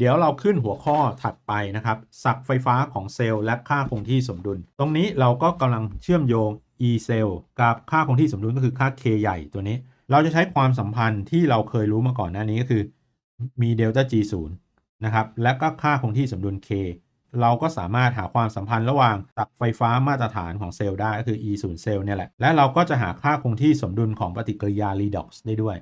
เดี๋ยวเราขึ้นหัวข้อถัดไปนะครับสักไฟฟ้าของเซลล์และค่าคงที่สมดุล ตรงนี้เราก็กำลังเชื่อมโยง E เซลล์กับค่าคงที่สมดุลก็คือค่า K ใหญ่ตัวนี้ เราจะใช้ความสัมพันธ์ที่เราเคยรู้มาก่อนหน้านี้ก็คือมีเดลต้า G 0นะครับและก็ค่าคงที่สมดุล K เราก็สามารถหาความสัมพันธ์ระหว่างตักไฟฟ้ามาตรฐานของเซลล์ได้ก็คือ E 0เซลล์เนี่ยแหละและเราก็จะหาค่าคงที่สมดุลของปฏิกิริยา redox ได้ด้วย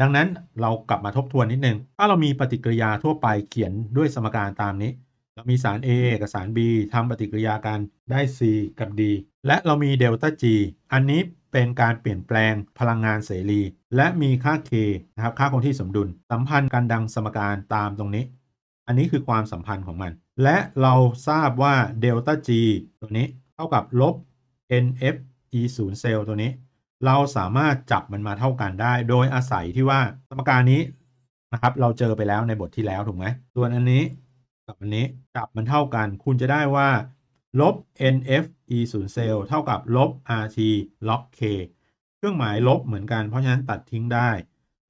ดังนั้นเรากลับมาทบทวนนิดนึง ถ้าเรามีปฏิกิริยาทั่วไปเขียนด้วยสมการตามนี้ เรามีสาร A กับสาร B ทำปฏิกิริยากันได้ C กับ D และเรามีเดลต้า G อันนี้เป็นการเปลี่ยนแปลงพลังงานเสรี และมีค่า K นะครับค่าคงที่สมดุล สัมพันธ์กันดังสมการตามตรงนี้ อันนี้คือความสัมพันธ์ของมัน และเราทราบว่าเดลต้า G ตัวนี้เท่ากับลบ NF E 0 เซลล์ตัวนี้ เราสามารถจับมันมาเท่ากันได้ โดยอาศัยที่ว่าสมการนี้นะครับ เราเจอไปแล้วในบทที่แล้วถูกไหมส่วนอันนี้กับอันนี้จับมันเท่ากัน คุณจะได้ว่าลบ NF E 0เซลล์เท่ากับลบ RT log K เครื่องหมายลบเหมือนกันเพราะฉะนั้นตัดทิ้งได้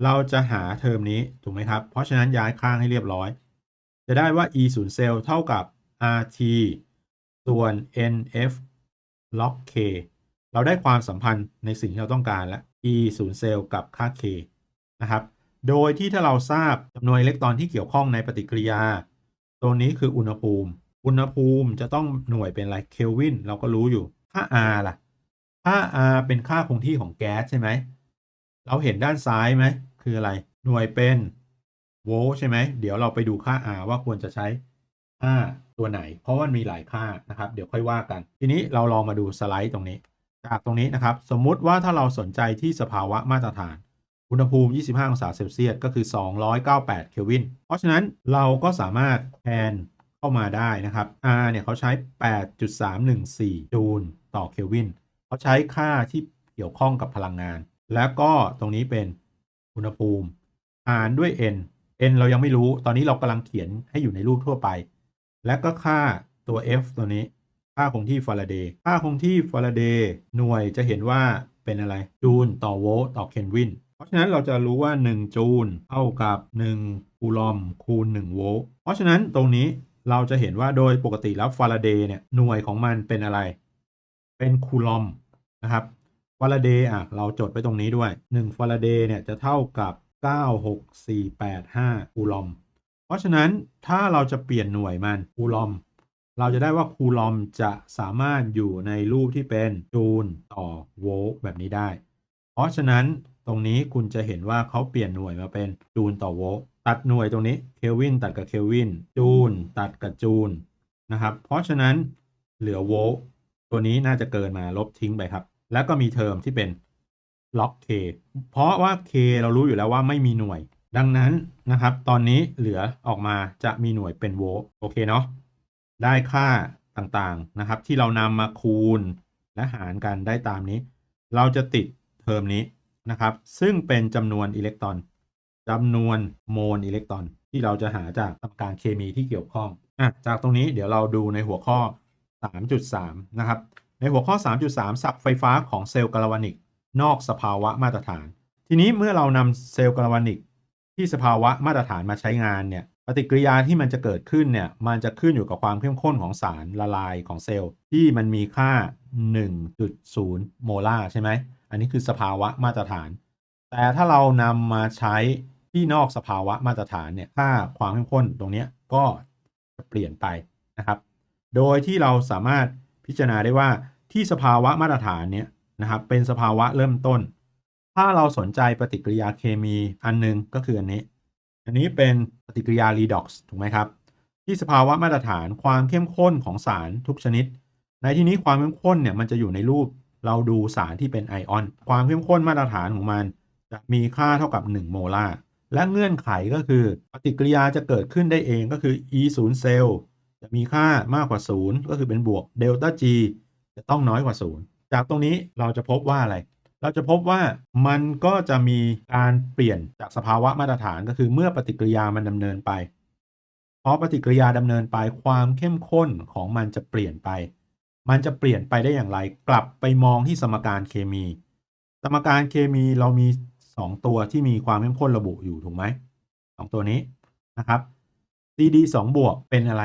เราจะหาเทอมนี้ถูกไหมครับ เพราะฉะนั้นย้ายข้างให้เรียบร้อย จะได้ว่า E 0เซลล์เท่ากับ RT ส่วน NF log K เราได้ความสัมพันธ์ในสิ่งที่เราต้องการแล้ว E 0เซลล์กับค่า K นะครับ โดยที่ถ้าเราทราบจำนวนอิเล็กตรอนที่เกี่ยวข้องในปฏิกิริยา ตัวนี้คืออุณหภูมิ อุณหภูมิจะต้องหน่วยเป็นอะไรเคลวินเราก็รู้อยู่ ค่า R ล่ะ ค่า R เป็นค่าคงที่ของแก๊สใช่ไหม เราเห็นด้านซ้ายไหม คืออะไร หน่วยเป็นโวลต์ใช่ไหม เดี๋ยวเราไปดูค่า R ว่าควรจะใช้ค่าตัวไหน เพราะว่ามันมีหลายค่านะครับ เดี๋ยวค่อยว่ากัน ทีนี้เราลองมาดูสไลด์ตรงนี้ จากตรงนี้นะครับ สมมุติว่าถ้าเราสนใจที่สภาวะมาตรฐาน อุณหภูมิ 25 องศาเซลเซียสก็คือ 298 เคลวิน เพราะฉะนั้นเราก็สามารถแทนเข้ามาได้นะครับ R เนี่ยเขาใช้ 8.314 จูลต่อเคลวิน เขาใช้ค่าที่เกี่ยวข้องกับพลังงาน แล้วก็ตรงนี้เป็นอุณหภูมิหารด้วย n n เรายังไม่รู้ ตอนนี้เรากำลังเขียนให้อยู่ในรูปทั่วไป และก็ค่าตัว f ตัวนี้ ค่าคงที่ฟาราเดย์ค่าคงที่ฟาราเดย์หน่วยจะเห็นว่าเป็นอะไร จูลต่อโวลต์ต่อเคลวินเพราะฉะนั้นเราจะรู้ว่า 1 จูลเท่ากับ 1 คูลอมคูณ 1 โวลต์เพราะฉะนั้นตรงนี้เราจะเห็นว่าโดยปกติแล้วฟาราเดย์เนี่ยหน่วยของมันเป็นอะไร เป็นคูลอมนะครับฟาราเดย์อะเราจดไปตรงนี้ด้วย 1 ฟาราเดย์เนี่ยจะเท่ากับ 96485 คูลอม เพราะฉะนั้นถ้าเราจะเปลี่ยนหน่วยมันคูลอม เราจะได้ว่าคูลอมจะสามารถอยู่ในรูปที่เป็นจูลต่อโวลต์แบบนี้ได้ เพราะฉะนั้นตรงนี้คุณจะเห็นว่าเขาเปลี่ยนหน่วยมาเป็นจูลต่อโวลต์ตัดหน่วยตรงนี้เคลวินตัดกับเคลวินจูลตัดกับจูลนะครับ เพราะฉะนั้นเหลือโวลต์ตัวนี้น่าจะเกินมาลบทิ้งไปครับ แล้วก็มีเทอมที่เป็นล็อก K เพราะว่า K เรารู้อยู่แล้วว่าไม่มีหน่วย ดังนั้นนะครับ ตอนนี้เหลือออกมาจะมีหน่วยเป็นโวลต์โอเคเนาะ ได้ค่าต่างๆนะครับ ที่เรานำมาคูณและหารกันได้ตามนี้ เราจะติดเทอมนี้นะครับ ซึ่งเป็นจำนวนอิเล็กตรอนจำนวนโมลอิเล็กตรอน ที่เราจะหาจากสมการเคมีที่เกี่ยวข้องอะจากตรงนี้เดี๋ยวเราดูในหัวข้อ 3.3 นะครับ ในหัวข้อ 3.3 สับไฟฟ้าของเซลล์กาลวานิก นอกสภาวะมาตรฐาน ทีนี้เมื่อเรานำเซลล์กาลวานิกที่สภาวะมาตรฐานมาใช้งานเนี่ย ปฏิกิริยาที่มันจะเกิดขึ้นเนี่ยมันจะขึ้นอยู่กับความเข้มข้นของสารละลายของเซลล์ที่มันมีค่า 1.0 โมลาร์ใช่ไหม อันนี้คือสภาวะมาตรฐาน แต่ถ้าเรานำมาใช้ที่นอกสภาวะมาตรฐานเนี่ยค่าความเข้มข้นตรงนี้ก็จะเปลี่ยนไปนะครับ โดยที่เราสามารถพิจารณาได้ว่าที่สภาวะมาตรฐานเนี่ยนะครับเป็นสภาวะเริ่มต้น ถ้าเราสนใจปฏิกิริยาเคมีอันหนึงก็คืออันนี้ อันนี้เป็นปฏิกิริยา redox ถูกไหมครับ ที่สภาวะมาตรฐานความเข้มข้นของสารทุกชนิด ในที่นี้ความเข้มข้นเนี่ยมันจะอยู่ในรูปเราดูสารที่เป็นไอออน ความเข้มข้นมาตรฐานของมัน จะมีค่าเท่ากับ 1 โมลาร์และเงื่อนไขก็คือปฏิกิริยาจะเกิดขึ้นได้เองก็คือ E 0เซลล์จะมีค่ามากกว่า 0 ก็คือเป็นบวกเดลต้า G จะต้องน้อยกว่า 0 จากตรงนี้เราจะพบว่าอะไร เราจะพบว่ามันก็จะมีการเปลี่ยนจากสภาวะมาตรฐานก็คือเมื่อปฏิกิริยามันดำเนินไป เพราะปฏิกิริยาดำเนินไปความเข้มข้นของมันจะเปลี่ยนไป มันจะเปลี่ยนไปได้อย่างไร กลับไปมองที่สมการเคมี สมการเคมีเรามี 2 ตัวที่มีความเข้มข้นระบุอยู่ถูกไหมสองตัวนี้นะครับ CD 2บวกเป็นอะไร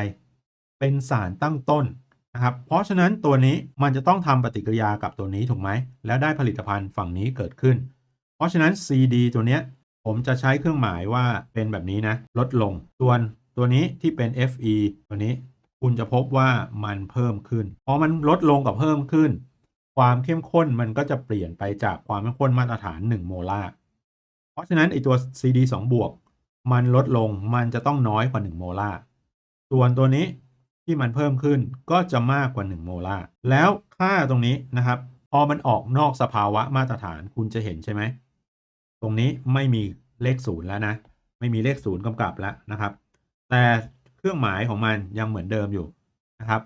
เป็นสารตั้งต้น นะครับ เพราะฉะนั้นตัวนี้มันจะต้องทำปฏิกิริยากับตัวนี้ถูกไหม แล้วได้ผลิตภัณฑ์ฝั่งนี้เกิดขึ้น เพราะฉะนั้น CD ตัวเนี้ยผมจะใช้เครื่องหมายว่าเป็นแบบนี้นะ ลดลง ส่วนตัวนี้ที่เป็น Fe ตัวนี้คุณจะพบว่ามันเพิ่มขึ้น พอมันลดลงกับเพิ่มขึ้น ความเข้มข้นมันก็จะเปลี่ยนไปจากความเข้มข้นมาตรฐาน 1 โมลาร์เพราะฉะนั้นไอตัว CD 2 บวก มันลดลงมันจะต้องน้อยกว่า 1 โมลาร์ส่วนตัวนี้ ที่มันเพิ่มขึ้นก็จะมากกว่า 1 โมลาร์แล้วค่าตรงนี้นะครับ พอมันออกนอกสภาวะมาตรฐานคุณจะเห็นใช่ไหม ตรงนี้ไม่มีเลขศูนย์แล้วนะ ไม่มีเลขศูนย์กำกับแล้วนะครับ แต่เครื่องหมายของมันยังเหมือนเดิมอยู่นะครับ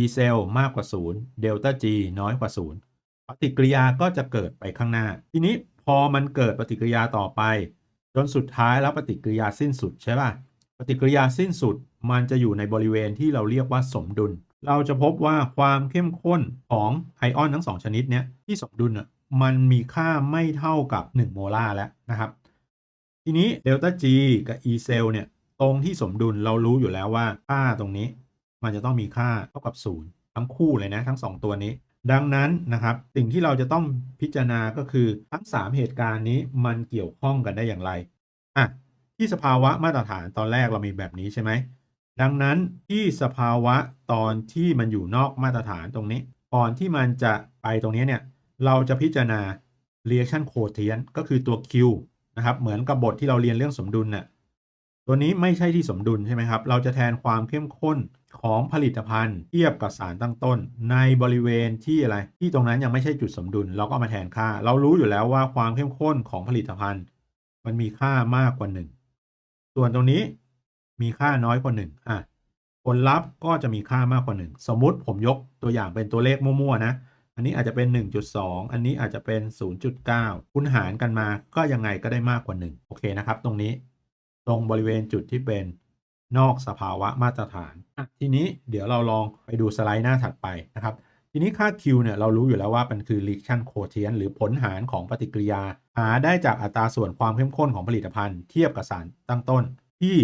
e cell มากกว่า0 delta g น้อยกว่า0ปฏิกิริยาก็จะเกิดไปข้างหน้า ทีนี้พอมันเกิดปฏิกิริยาต่อไป จนสุดท้ายแล้วปฏิกิริยาสิ้นสุดใช่ป่ะ ปฏิกิริยาสิ้นสุดมันจะอยู่ในบริเวณที่เราเรียกว่าสมดุล เราจะพบว่าความเข้มข้นของไอออนทั้งสองชนิดเนี้ยที่สมดุลอะมันมีค่าไม่เท่ากับ 1 โมลาร์แล้วนะครับ ทีนี้เดลต้า G กับ E เซลเนี่ยตรงที่สมดุลเรารู้อยู่แล้วว่าค่าตรงนี้ มันจะต้องมีค่าเท่ากับ 0 ทั้งคู่เลยนะทั้ง 2 ตัวนี้ ดังนั้นนะครับสิ่งที่เราจะต้องพิจารณาก็คือทั้ง 3 เหตุการณ์นี้มันเกี่ยวข้องกันได้อย่างไรอะ ที่สภาวะมาตรฐานตอนแรกเรามีแบบนี้ใช่ไหม ดังนั้นที่สภาวะตอนที่มันอยู่นอกมาตรฐานตรงนี้ ก่อนที่มันจะไปตรงนี้เนี่ย เราจะพิจารณา reaction quotient ก็คือตัว Q นะครับ เหมือนกับบทที่เราเรียนเรื่องสมดุลน่ะ ตัวนี้ไม่ใช่ที่สมดุลใช่ไหมครับ เราจะแทนความเข้มข้นของผลิตภัณฑ์เทียบกับสารตั้งต้น ในบริเวณที่อะไร ที่ตรงนั้นยังไม่ใช่จุดสมดุล เราก็มาแทนค่า เรารู้อยู่แล้วว่าความเข้มข้นของผลิตภัณฑ์ มันมีค่ามากกว่า1 ส่วนตรงนี้มีค่าน้อยกว่า1อะผลลัพธ์ก็จะมีค่ามากกว่า 1 สมมุติผมยกตัวอย่างเป็นตัวเลขมั่วๆนะ อันนี้อาจจะเป็น 1.2 อันนี้อาจจะเป็น 0.9 คุณหารกันมาก็ยังไงก็ได้มากกว่า 1 โอเคนะครับ ตรงนี้ตรงบริเวณจุดที่เป็นนอกสภาวะมาตรฐาน ทีนี้เดี๋ยวเราลองไปดูสไลด์หน้าถัดไปนะครับ ทีนี้ค่า Q เนี่ยเรารู้อยู่แล้วว่ามันคือ reaction quotient หรือผลหารของปฏิกิริยา หาได้จากอัตราส่วนความเข้มข้นของผลิตภัณฑ์เทียบกับสารตั้งต้น ที่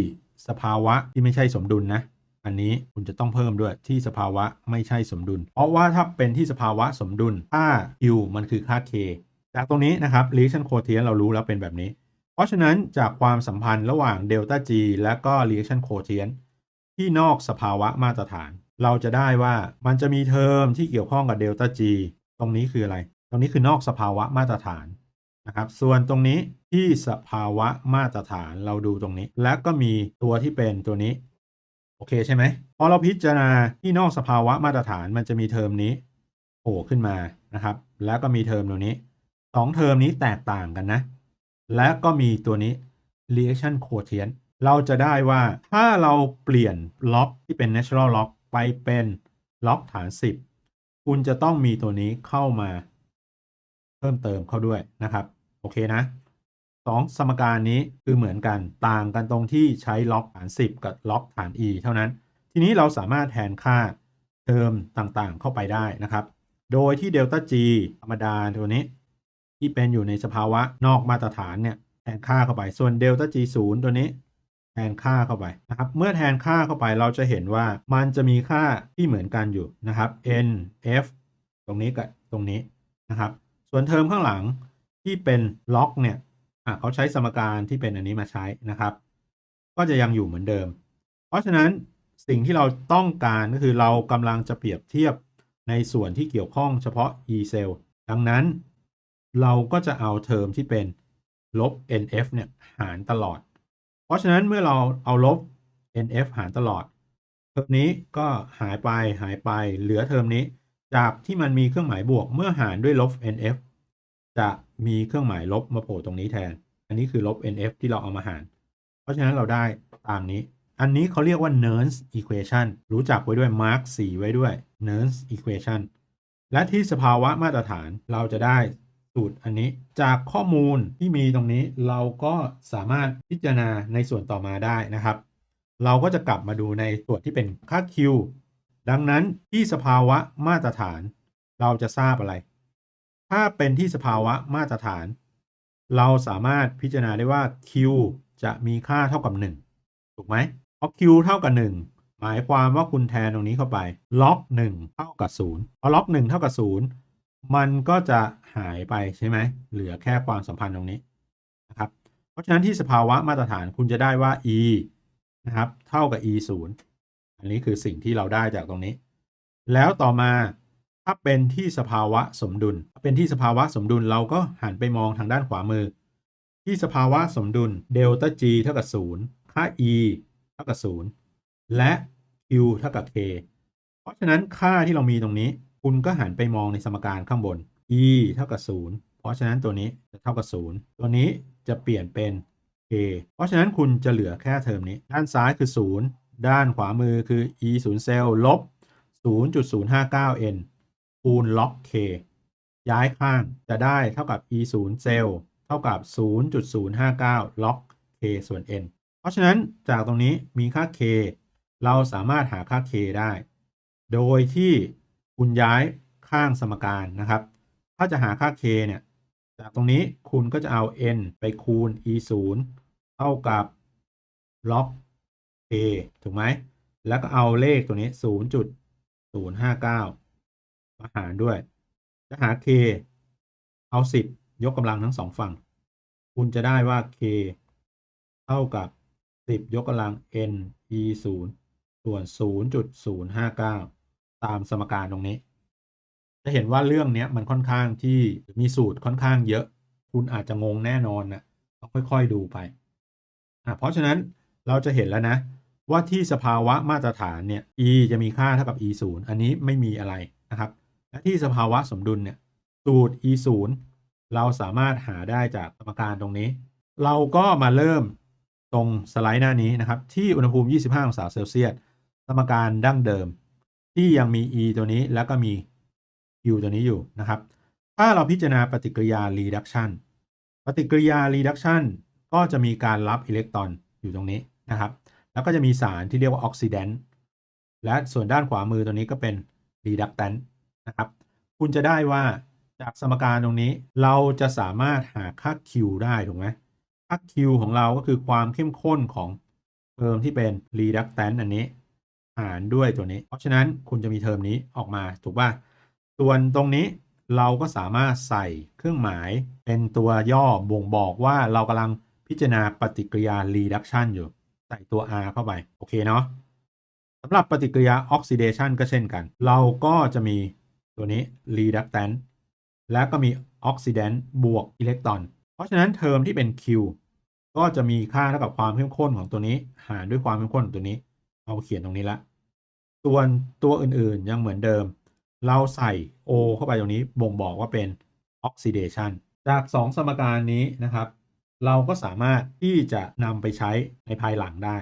สภาวะที่ไม่ใช่สมดุลนะ อันนี้คุณจะต้องเพิ่มด้วยที่สภาวะไม่ใช่สมดุล เพราะว่าถ้าเป็นที่สภาวะสมดุลค่า Q มันคือค่า K จากตรงนี้นะครับ reaction quotient เรารู้แล้วเป็นแบบนี้ เพราะฉะนั้นจากความสัมพันธ์ระหว่าง delta G และก็ reaction quotient ที่นอกสภาวะมาตรฐาน เราจะได้ว่ามันจะมีเทอมที่เกี่ยวข้องกับ delta G ตรงนี้คืออะไร ตรงนี้คือนอกสภาวะมาตรฐาน นะครับ ส่วนตรงนี้ที่สภาวะมาตรฐานเราดูตรงนี้ และก็มีตัวที่เป็นตัวนี้ โอเคใช่ไหมพอเราพิจารณาที่นอกสภาวะมาตรฐานมันจะมีเทอมนี้โผล่ขึ้นมานะครับ แล้วก็มีเทอมตรงนี้สองเทอมนี้แตกต่างกันนะ และก็มีตัวนี้ reaction quotient เราจะได้ว่าถ้าเราเปลี่ยนล็อกที่เป็น natural lock ไปเป็นล็อกฐาน 10 คุณจะต้องมีตัวนี้เข้ามา เพิ่มเติมเข้าด้วยนะครับ โอเคนะสองสมการนี้คือเหมือนกันต่างกันตรงที่ใช้ล็อกฐาน 10 กับล็อกฐาน e เท่านั้น ทีนี้เราสามารถแทนค่าเทอมต่างๆ เข้าไปได้นะครับ โดยที่เดลต้า g ธรรมดาตัวนี้ ที่เป็นอยู่ในสภาวะนอกมาตรฐานเนี่ยแทนค่าเข้าไป ส่วนเดลต้า g 0ตัวนี้ แทนค่าเข้าไปนะครับ เมื่อแทนค่าเข้าไปเราจะเห็นว่ามันจะมีค่าที่เหมือนกันอยู่นะครับ n f ตรงนี้กับตรงนี้นะครับ ส่วนเทอมข้างหลังที่เป็นล็อกเนี่ยเขาใช้สมการที่เป็นอันนี้มาใช้นะครับ ก็จะยังอยู่เหมือนเดิม เพราะฉะนั้นสิ่งที่เราต้องการก็คือเรากำลังจะเปรียบเทียบในส่วนที่เกี่ยวข้องเฉพาะ e cell ดังนั้นเราก็จะเอาเทอมที่เป็นลบ nf เนี่ยหารตลอด เพราะฉะนั้นเมื่อเราเอาลบ nf หารตลอด เทอมนี้ก็หายไปหายไปเหลือเทอมนี้ จากที่มันมีเครื่องหมายบวกเมื่อหารด้วยลบ nf จะมีเครื่องหมายลบมาโผล่ตรงนี้แทน อันนี้คือลบ nf ที่เราเอามาหาร เพราะฉะนั้นเราได้ตามนี้ อันนี้เขาเรียกว่า Nernst equation รู้จักไว้ด้วย Mark 4 ไว้ด้วย Nernst equation และที่สภาวะมาตรฐานเราจะได้สูตรอันนี้จากข้อมูลที่มีตรงนี้เราก็สามารถพิจารณาในส่วนต่อมาได้นะครับ เราก็จะกลับมาดูในส่วนที่เป็นค่า Q ดังนั้นที่สภาวะมาตรฐาน เราจะทราบอะไร ถ้าเป็นที่สภาวะมาตรฐาน เราสามารถพิจารณาได้ว่า Q จะมีค่าเท่ากับ 1 ถูกไหมเพอ q เท่ากับ 1 หมายความว่าคุณแทนตรงนี้เข้าไปล็อก 1 เท่ากับ 0 พอล็อก 1 เท่ากับ 0 มันก็จะหายไปใช่ไหม เหลือแค่ความสัมพันธ์ตรงนี้นะครับ เพราะฉะนั้นที่สภาวะมาตรฐานคุณจะได้ว่า e นะครับ เท่ากับ e 0 อันนี้คือสิ่งที่เราได้จากตรงนี้ แล้วต่อมาถ้าเป็นที่สภาวะสมดุล เป็นที่สภาวะสมดุลเราก็หันไปมองทางด้านขวามือ ที่สภาวะสมดุลเดลต้า g เท่ากับ0ค่า e เท่ากับ0และ q เท่ากับ k เพราะฉะนั้นค่าที่เรามีตรงนี้ คุณก็หันไปมองในสมการข้างบน e เท่ากับ0เพราะฉะนั้นตัวนี้จะเท่ากับ0ตัวนี้จะเปลี่ยนเป็น k เพราะฉะนั้นคุณจะเหลือแค่เทอมนี้ ด้านซ้ายคือ 0 ด้านขวามือคือ e 0เซลล์ลบ 0.059 n คูณล็อก k ย้ายข้างจะได้เท่ากับ e 0เซลล์เท่ากับ 0.059ล็อก k ส่วน n เพราะฉะนั้นจากตรงนี้มีค่า k เราสามารถหาค่า k ได้ โดยที่คุณย้ายข้างสมการนะครับ ถ้าจะหาค่า k เนี่ย จากตรงนี้คุณก็จะเอา n ไปคูณ e 0เท่ากับล็อก k ถูกไหม แล้วก็เอาเลขตัวนี้ 0.059 มาหารด้วย จะหา k เอา 10 ยกกำลังทั้งสองฝั่ง คุณจะได้ว่า k เท่ากับ 10 ยกกำลัง n e 0ส่วน 0.059 ตามสมการตรงนี้ จะเห็นว่าเรื่องนี้มันค่อนข้างที่มีสูตรค่อนข้างเยอะ คุณอาจจะงงแน่นอนนะต้องค่อย ๆ ดูไป อะเพราะฉะนั้นเราจะเห็นแล้วนะ ว่าที่สภาวะมาตรฐานเนี่ย e จะมีค่าเท่ากับ e 0อันนี้ไม่มีอะไรนะครับและที่สภาวะสมดุลเนี่ยสูตร e 0เราสามารถหาได้จากสมการตรงนี้ เราก็มาเริ่มตรงสไลด์หน้านี้นะครับ ที่อุณหภูมิ 25 องศาเซลเซียสสมการดั้งเดิม ที่ยังมี e ตัวนี้แล้วก็มี q ตัวนี้อยู่นะครับ ถ้าเราพิจารณาปฏิกิริยา reduction ปฏิกิริยา reduction ก็จะมีการรับอิเล็กตรอนอยู่ตรงนี้นะครับ แล้วก็จะมีสารที่เรียกว่าออกซิแดนต์และส่วนด้านขวามือตัวนี้ก็เป็น reductant นะครับ คุณจะได้ว่าจากสมการตรงนี้เราจะสามารถหาค่า Q ได้ถูกไหมค่า Q ของเราก็คือความเข้มข้นของเทอมที่เป็น reductant อันนี้ หารด้วยตัวนี้ เพราะฉะนั้นคุณจะมีเทอมนี้ออกมาถูกป่ะส่วนตรงนี้เราก็สามารถใส่เครื่องหมายเป็นตัวย่อบ่งบอกว่าเรากำลังพิจารณาปฏิกิริยา reduction อยู่ ใส่ตัว R เข้าไป โอเคเนาะสำหรับปฏิกิริยา oxidation ก็เช่นกัน เราก็จะมีตัวนี้ reductant แล้วก็มี oxidant บวกอิเล็กตรอน เพราะฉะนั้นเทอมที่เป็น Q ก็จะมีค่าเท่ากับความเข้มข้นของตัวนี้ หารด้วยความเข้มข้นของตัวนี้ เอาเขียนตรงนี้ละ ส่วนตัวอื่นๆยังเหมือนเดิม เราใส่ O เข้าไปตรงนี้บ่งบอกว่าเป็น oxidation จาก 2 สมการนี้นะครับ เราก็สามารถที่จะนำไปใช้ในภายหลังได้